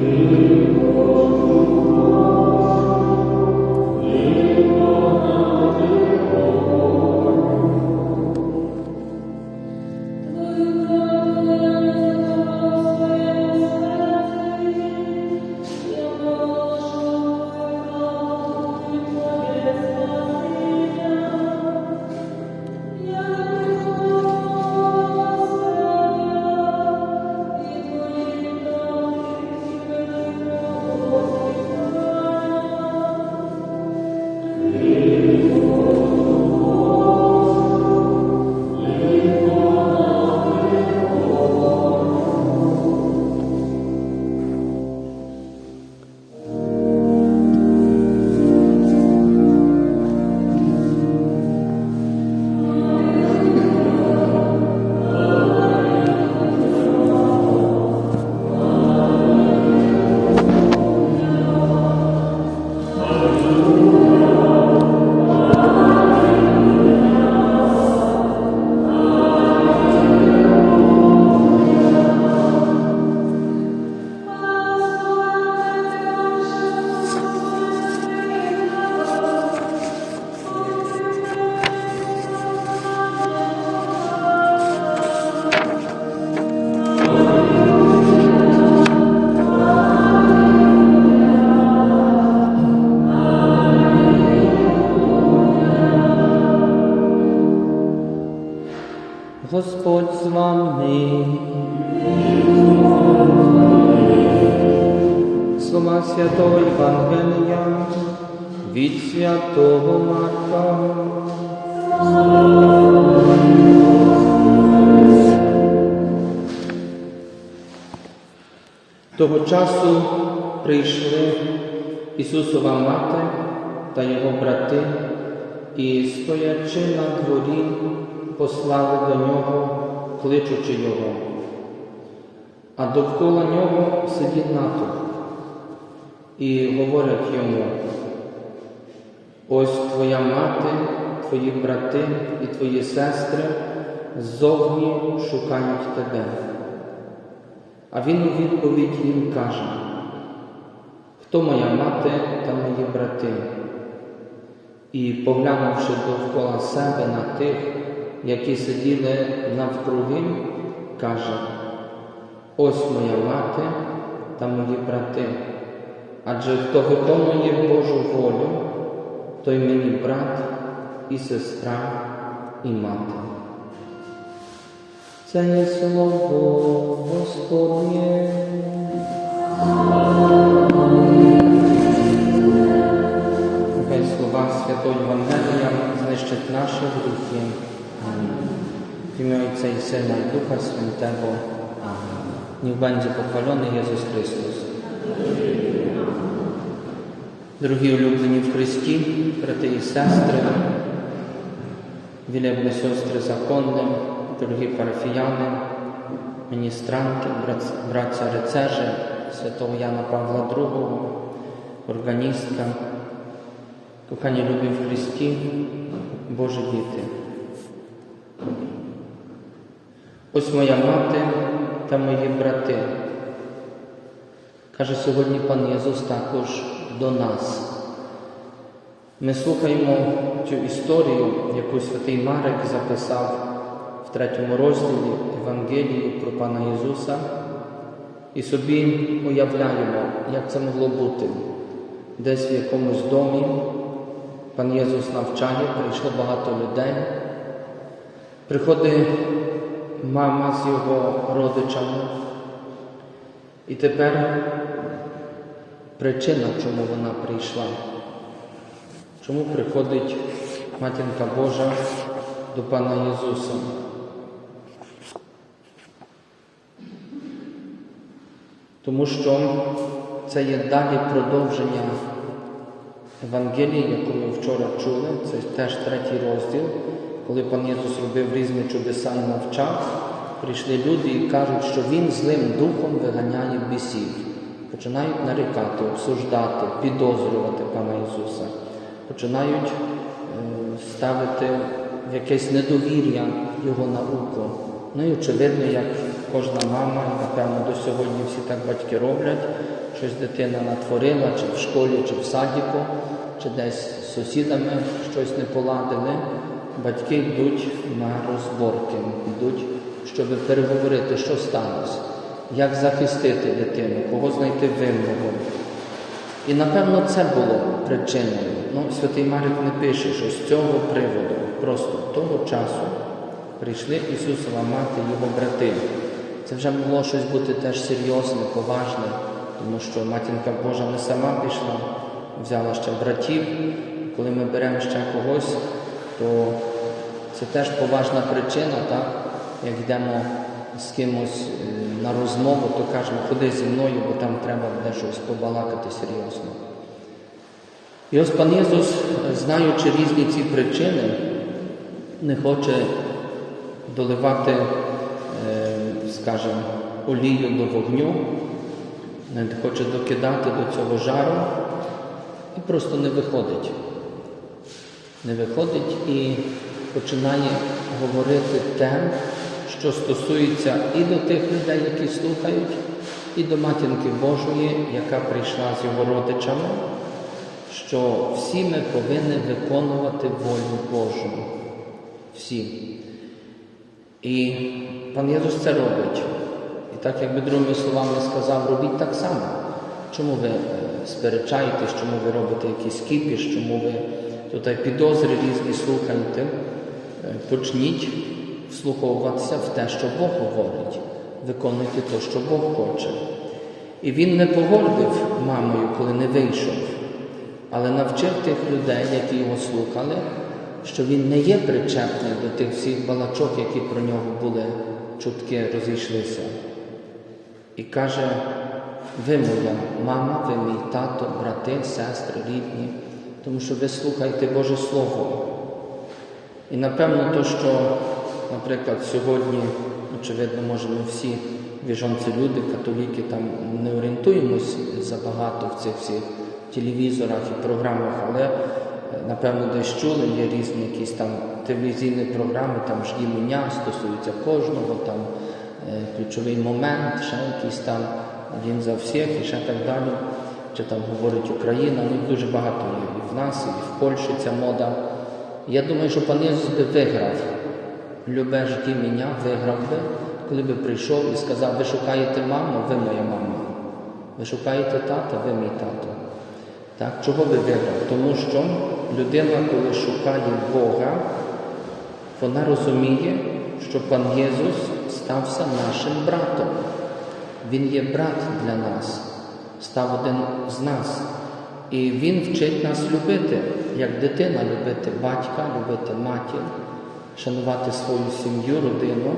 Ти Божий. Господь Святого Євангелія від Святого Марка. Того часу прийшли Ісусова мати та його брати, і, стоячи на дворі, послали до нього, кличучи його. А довкола нього сидить натовп і говорять йому, ось твоя мати, твої брати і твої сестри ззовні шукають тебе. А він у відповідь їм каже, хто моя мати та мої брати? І, поглянувши довкола себе на тих, які сиділи навкруги, каже, ось моя мати та мої брати. Адже хто виконує Божу волю, той мені брат і сестра, і мати. Це є слово Господнє. Нехай слова Святого Євангелія знищать наші гріхи. Амінь. W imię Ojca i Syna i Ducha Świętego. Amen. Niech będzie pochwalony Jezus Chrystus. Дорогі улюблені в Христі, брати і сестри, вілебні сестри законні, дорогі парафіяни, міністранти, братця рицежі, святого Яна Павла II, органістка, кохані любі в Христі, Божі діти. Ось моя мати та мої брати. Каже сьогодні пан Єсус також до нас. Ми слухаємо цю історію, яку святий Марek записав в третьому розділі Євангелії про пана Ісуса, і собі уявляємо, як це могло бути. Десь в якомусь домі пан Єсус навчає, прийшло багато людей. Приходить мама з його родичами. І тепер причина, чому вона прийшла. Чому приходить Матінка Божа до Пана Ісуса? Тому що це є далі продовження Евангелії, яку ми вчора чули, це теж третій розділ, коли пан Ісус робив різні чудеса і навчав, прийшли люди і кажуть, що Він злим духом виганяє бісів. Починають нарікати, обсуждати, підозрювати пана Ісуса, починають е, ставити якесь недовір'я Його науку. Ну і очевидно, як кожна мама, напевно до сьогодні всі так батьки роблять, щось дитина натворила, чи в школі, чи в садіку, чи десь з сусідами щось не поладили, батьки йдуть на розборки, йдуть, щоб переговорити, що сталося, як захистити дитину, кого знайти винного. І напевно це було причиною. Ну, Святий Марик не пише, що з цього приводу, просто того часу прийшли Ісусова мати, його брати. Це вже могло щось бути теж серйозне, поважне, тому що матінка Божа не сама пішла, взяла ще братів. Коли ми беремо ще когось, то це теж поважна причина, так? Як йдемо з кимось е, на розмову, то кажемо, ходи зі мною, бо там треба буде щось побалакати серйозно. І ось пан Єсус, знаючи різні ці причини, не хоче доливати, е, скажімо, олію до вогню, не хоче докидати до цього жару і просто не виходить. Не виходить і починає говорити те, що стосується і до тих людей, які слухають, і до матінки Божої, яка прийшла з його родичами, що всі ми повинні виконувати волю Божу. Всі. І пан Єсус це робить. І так, якби другими словами сказав, робіть так само. Чому ви е, сперечаєтесь, чому ви робите якийсь кіпіш, чому ви тут підозри різні слухаєте? Е, Почніть вслуховуватися в те, що Бог говорить, виконуйте те, що Бог хоче. І він не погордив мамою, коли не вийшов, але навчив тих людей, які його слухали, що він не є причетний до тих всіх балачок, які про нього були, чутки розійшлися. І каже, ви моя мама, ви мій тато, брати, сестри, рідні, тому що ви слухаєте Боже Слово. І напевно, то, що, наприклад, сьогодні, очевидно, може, ми всі віжонці люди, католіки, там не орієнтуємось забагато в цих всіх телевізорах і програмах, але е, напевно десь чули, є різні якісь там телевізійні програми, там жді мене, стосуються кожного, там е, ключовий момент, ще якийсь там він за всіх і ще так далі. Чи там говорить Україна, ну дуже багато є і в нас, і в Польщі ця мода. Я думаю, що пан Ісус би виграв. Любе жді мене, виграв би, коли би прийшов і сказав, ви шукаєте маму, ви моя мама. Ви шукаєте тата, ви мій тато. Так, чого би виграв? Тому що людина, коли шукає Бога, вона розуміє, що пан Єсус стався нашим братом. Він є брат для нас, став один з нас. І Він вчить нас любити, як дитина любити батька, любити матір, шанувати свою сім'ю, родину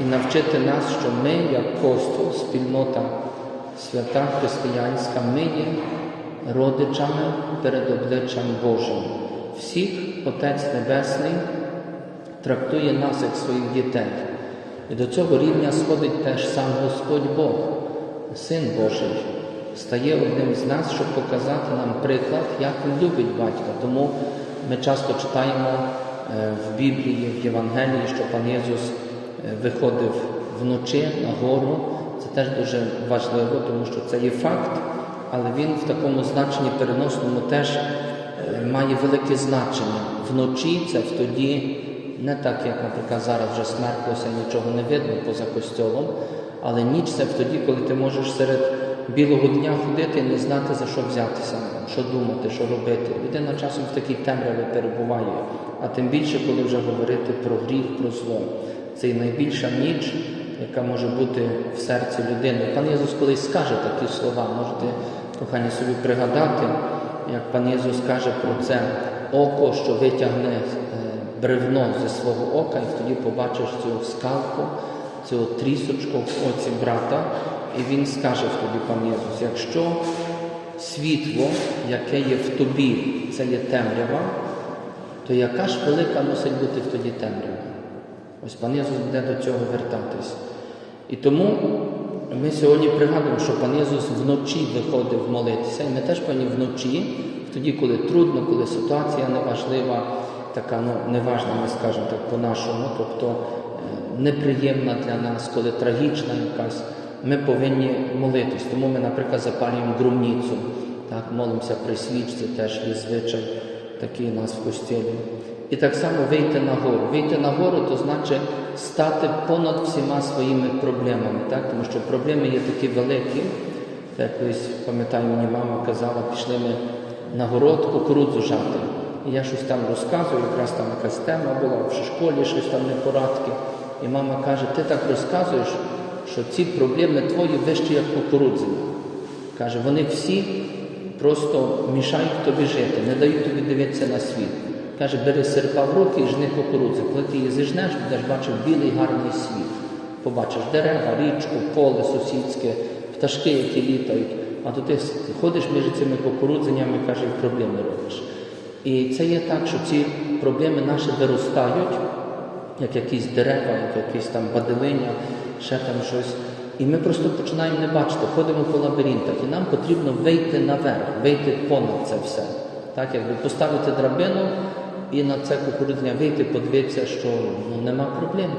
і навчити нас, що ми, як костюм, спільнота свята християнська, ми є родичами перед обличчям Божим. Всіх Отець Небесний трактує нас як своїх дітей. І до цього рівня сходить теж сам Господь Бог, Син Божий, стає одним з нас, щоб показати нам приклад, як Він любить батька. Тому ми часто читаємо в Біблії, в Євангелії, що пан Єсус е, виходив вночі на гору. Це теж дуже важливо, тому що це є факт, але він в такому значенні переносному теж е, має велике значення. Вночі це в тоді не так, як, наприклад, зараз вже смерклося, нічого не видно поза костьолом, але ніч це в тоді, коли ти можеш серед білого дня ходити і не знати, за що взятися, що думати, що робити. Людина часом в такій темряві перебуває, а тим більше, коли вже говорити про гріх, про зло. Це і найбільша ніч, яка може бути в серці людини. Пан Єсус колись скаже такі слова, можете, кохані, собі пригадати, як пан Єсус каже про це око, що витягне е, бревно зі свого ока, і тоді побачиш цю скалку, цю трісочку в оці брата, і він скаже тоді пан Єсус, якщо світло, яке є в тобі, це є темрява, то яка ж велика мусить бути в тоді темрява? Ось пан Єсус буде до цього вертатись. І тому ми сьогодні пригадуємо, що пан Єсус вночі виходив молитися, і ми теж повинні вночі, тоді, коли трудно, коли ситуація неважлива, така ну, неважна, ми скажемо так по-нашому, тобто е, неприємна для нас, коли трагічна якась ми повинні молитись. Тому ми, наприклад, запалюємо громніцу, так, молимося при свічці, теж є звичай такий у нас в костілі. І так само вийти на гору. Вийти на гору, то значить стати понад всіма своїми проблемами, так? тому що проблеми є такі великі. Так пам'ятаю, мені мама казала, пішли ми на город кукурудзу жати. І я щось там розказую, якраз там якась тема була, в школі щось там непорадки. І мама каже, ти так розказуєш, що ці проблеми твої вищі, як кукурудзи. Каже, вони всі просто мішають тобі жити, не дають тобі дивитися на світ. Каже, бери серпа в руки і жни кукурудзи. Коли ти її зіжнеш, будеш бачив білий гарний світ. Побачиш дерева, річку, поле сусідське, пташки, які літають. А то ти ходиш між цими кукурудзями, каже, і проблеми робиш. І це є так, що ці проблеми наші виростають, як якісь дерева, як якісь там баделиня, ще там щось. І ми просто починаємо не бачити, ходимо по лабіринтах, і нам потрібно вийти наверх, вийти понад це все. Так, якби поставити драбину і на це кукурудзня вийти, подивитися, що ну, нема проблем.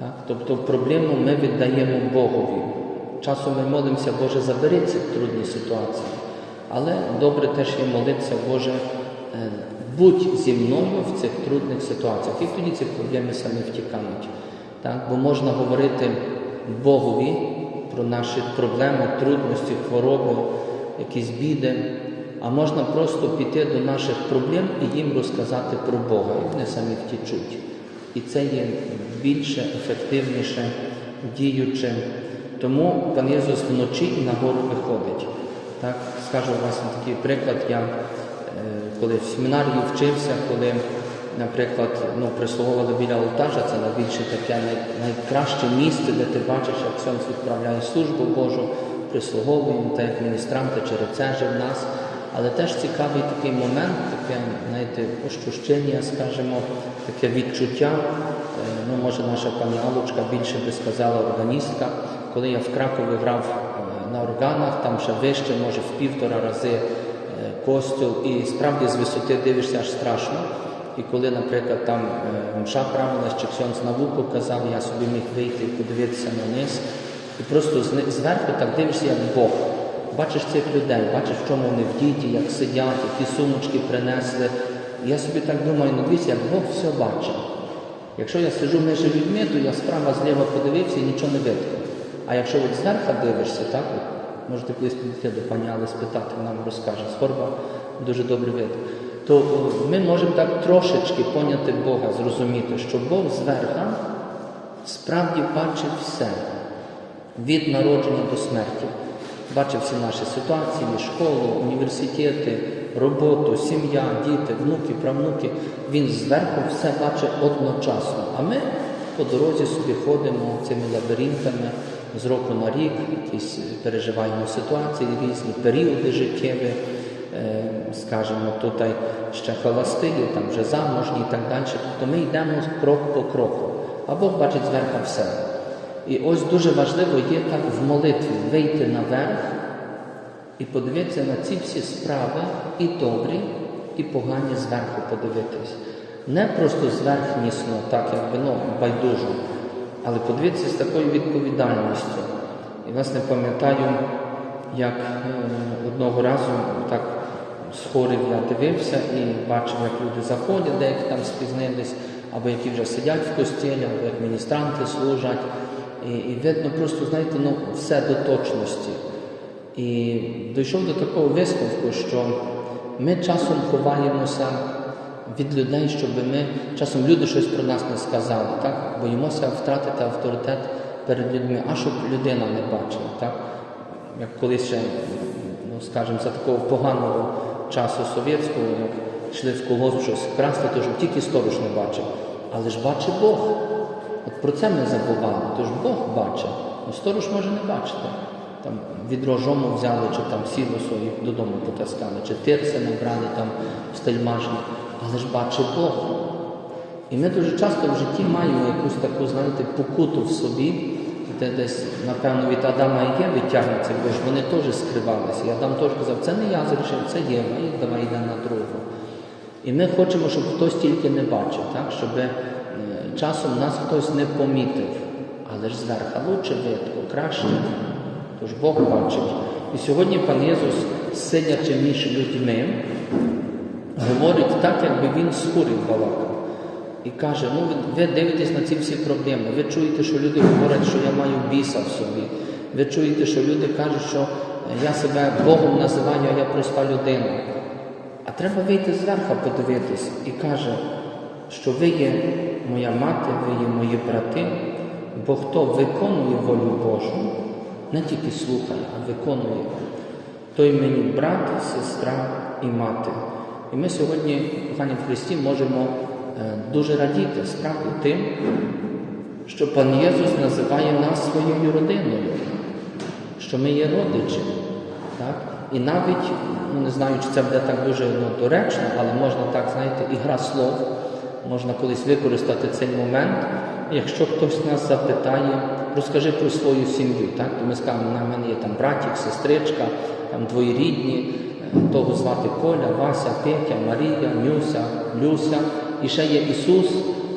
Так? Тобто проблему ми віддаємо Богові. Часом ми молимося, Боже, забери ці трудні ситуації. Але добре теж є молитися, Боже, е, будь зі мною в цих трудних ситуаціях. І тоді ці проблеми самі втікають. Так? Бо можна говорити Богові про наші проблеми, трудності, хвороби, якісь біди. А можна просто піти до наших проблем і їм розказати про Бога, і вони самі втічуть. І це є більше, ефективніше, діюче. Тому пан Єсус вночі і на гору виходить. Так, скажу власне такий приклад. Я е, коли в семінарії вчився, коли, наприклад, ну, прислуговували біля алтажа, це найбільше таке най, найкраще місце, де ти бачиш, як сонце відправляє службу Божу, прислуговуємо, так як міністранти чи рецежі в нас. Але теж цікавий такий момент, таке, знаєте, ощущення, скажімо, таке відчуття. Е, Ну, може, наша пані Алочка більше би сказала органістка, коли я в Кракові грав е, на органах, там ще вище, може в півтора рази е, і справді з висоти дивишся аж страшно. І коли, наприклад, там е, мша правилась, чи ксьонц на казав, я собі міг вийти і подивитися на низ. І просто зверху так дивишся, як Бог. Бачиш цих людей, бачиш, в чому вони вдіті, як сидять, які сумочки принесли. Я собі так думаю, ну дивіться, як Бог все бачить. Якщо я сиджу між людьми, то я справа зліва подивився і нічого не видно. А якщо от зверху дивишся, так, от, можете колись підійти до пані Али спитати, вона вам розкаже, з горба дуже добре видно. То ми можемо так трошечки поняти Бога, зрозуміти, що Бог зверху справді бачить все від народження до смерті. Бачив всі наші ситуації, школу, університети, роботу, сім'я, діти, внуки, правнуки. Він зверху все бачить одночасно. А ми по дорозі собі ходимо цими лабіринтами з року на рік, якісь переживаємо ситуації, різні періоди життєві. Е, Скажімо, тут ще холости, там вже заможні і так далі. Тобто ми йдемо крок по кроку, а Бог бачить зверху все. І ось дуже важливо є так в молитві вийти наверх і подивитися на ці всі справи і добрі, і погані зверху подивитись. Не просто зверхнісно, так якби ну, байдужо, але подивитися з такою відповідальністю. І власне пам'ятаю, як одного разу так з хорів я дивився і бачив, як люди заходять, деякі там спізнились, або які вже сидять в костілі, або як міністранти служать. І, і видно просто, знаєте, ну, все до точності. І дійшов до такого висновку, що ми часом ховаємося від людей, щоб ми часом люди щось про нас не сказали, так? боїмося втратити авторитет перед людьми, а щоб людина не бачила. Так? Як колись ще, ну, скажімо, за такого поганого часу совєтського, як йшли в колгосп щось красти, то щоб тільки сторож не бачив. Але ж бачить Бог. От про це ми забували, тож Бог бачить, ну сторож може не бачити. Там відро жому взяли, чи там сіло своє додому потаскали, чи тирси набрали там в стельмажні, але ж бачить Бог. І ми дуже часто в житті маємо якусь таку, знаєте, покуту в собі, де десь, напевно, від Адама і Єви тягнеться, бо ж вони теж скривалися. І Адам теж казав, це не я зрішив, це Єва, і давай йде на другу. І ми хочемо, щоб хтось тільки не бачив, так? щоб е, часом нас хтось не помітив. Але ж зверху лучше видко, краще. Тож Бог бачить. І сьогодні пан Єсус, сидячи між людьми, говорить так, якби він з курів. І каже, ну ви, ви дивитесь на ці всі проблеми, ви чуєте, що люди говорять, що я маю біса в собі. Ви чуєте, що люди кажуть, що я себе Богом називаю, а я проста людина. А треба вийти зверху, подивитись і каже, що ви є моя мати, ви є мої брати, бо хто виконує волю Божу, не тільки слухає, а виконує, той мені брат, сестра і мати. І ми сьогодні, кохані в Христі, можемо е, дуже радіти справді тим, що пан Єсус називає нас своєю родиною, що ми є родичі. Так? І навіть, ну не знаю, чи це буде так дуже ну, доречно, але можна так, знаєте, ігра слов, можна колись використати цей момент. Якщо хтось нас запитає, розкажи про свою сім'ю, так? то ми скажемо, на мене є там братик, сестричка, там двоєрідні, е, того звати Коля, Вася, Петя, Марія, Нюся, Люся. І ще є Ісус,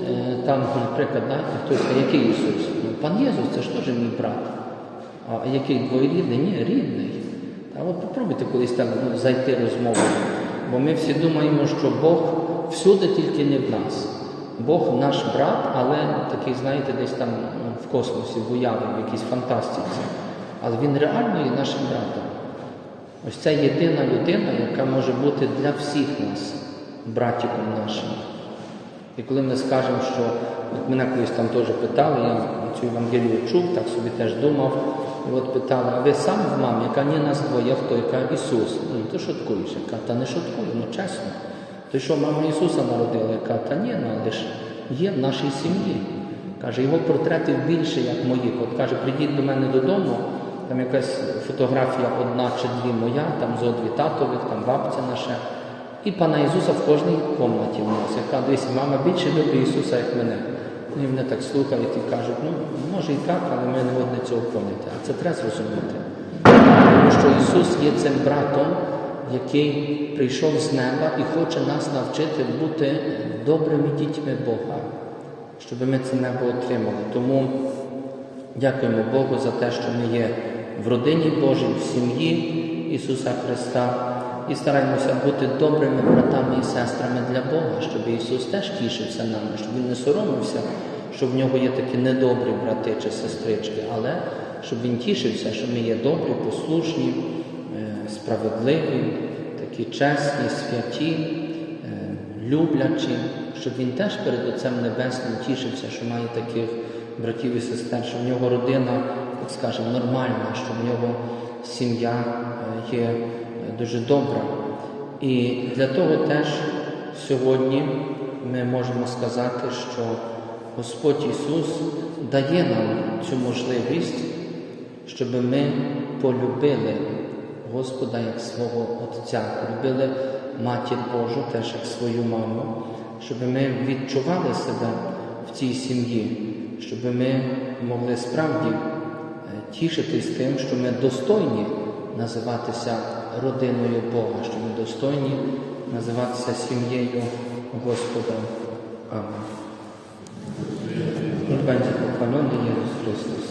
е, там, наприклад, да, хтось каже, який Ісус? Ну, пан Єсус, це ж теж мій брат. А який двоєрідний? Ні, рідний. А от попробуйте колись так ну, зайти розмову. Бо ми всі думаємо, що Бог всюди тільки не в нас. Бог наш брат, але такий, знаєте, десь там ну, в космосі, в уяві, в якійсь фантастиці. Але він реально є нашим братом. Ось це єдина людина, яка може бути для всіх нас братиком нашим. І коли ми скажемо, що от мене колись там теж питали, я цю Євангелію чув, так собі теж думав, і от питали, а ви сам в мамі, яка ні нас двоє, хто яка Ісус. Ну, ти шуткуєш, яка, та не шуткую, ну чесно. Ти що, мама Ісуса народила, яка, та ні, ну але ж є в нашій сім'ї. Каже, його портрети більше, як моїх. От каже, прийдіть до мене додому, там якась фотографія одна чи дві моя, там зо дві татових, там бабця наша. І пана Ісуса в кожній кімнаті в нас, яка десь мама більше любить Ісуса, як мене. Вони так слухають і кажуть, ну може і так, але ми не одне цього поняти. А це треба зрозуміти. Тому що Ісус є цим братом, який прийшов з неба і хоче нас навчити бути добрими дітьми Бога, щоб ми це небо отримали. Тому дякуємо Богу за те, що ми є в родині Божій, в сім'ї Ісуса Христа. І стараємося бути добрими братами і сестрами для Бога, щоб Ісус теж тішився нами, щоб Він не соромився, що в нього є такі недобрі брати чи сестрички, але щоб Він тішився, що ми є добрі, послушні, е, справедливі, такі чесні, святі, е, люблячі, щоб він теж перед Отцем Небесним тішився, що має таких братів і сестер, що в нього родина, як скажемо, нормальна, що в нього сім'я е, є дуже добра. І для того теж сьогодні ми можемо сказати, що Господь Ісус дає нам цю можливість, щоб ми полюбили Господа як свого Отця, полюбили Матір Божу теж як свою маму, щоб ми відчували себе в цій сім'ї, щоб ми могли справді е, тішитись тим, що ми достойні називатися родиною Бога, що ми достойні називатися сім'єю Господа. Амінь. Будь będzie pochwalony Христос.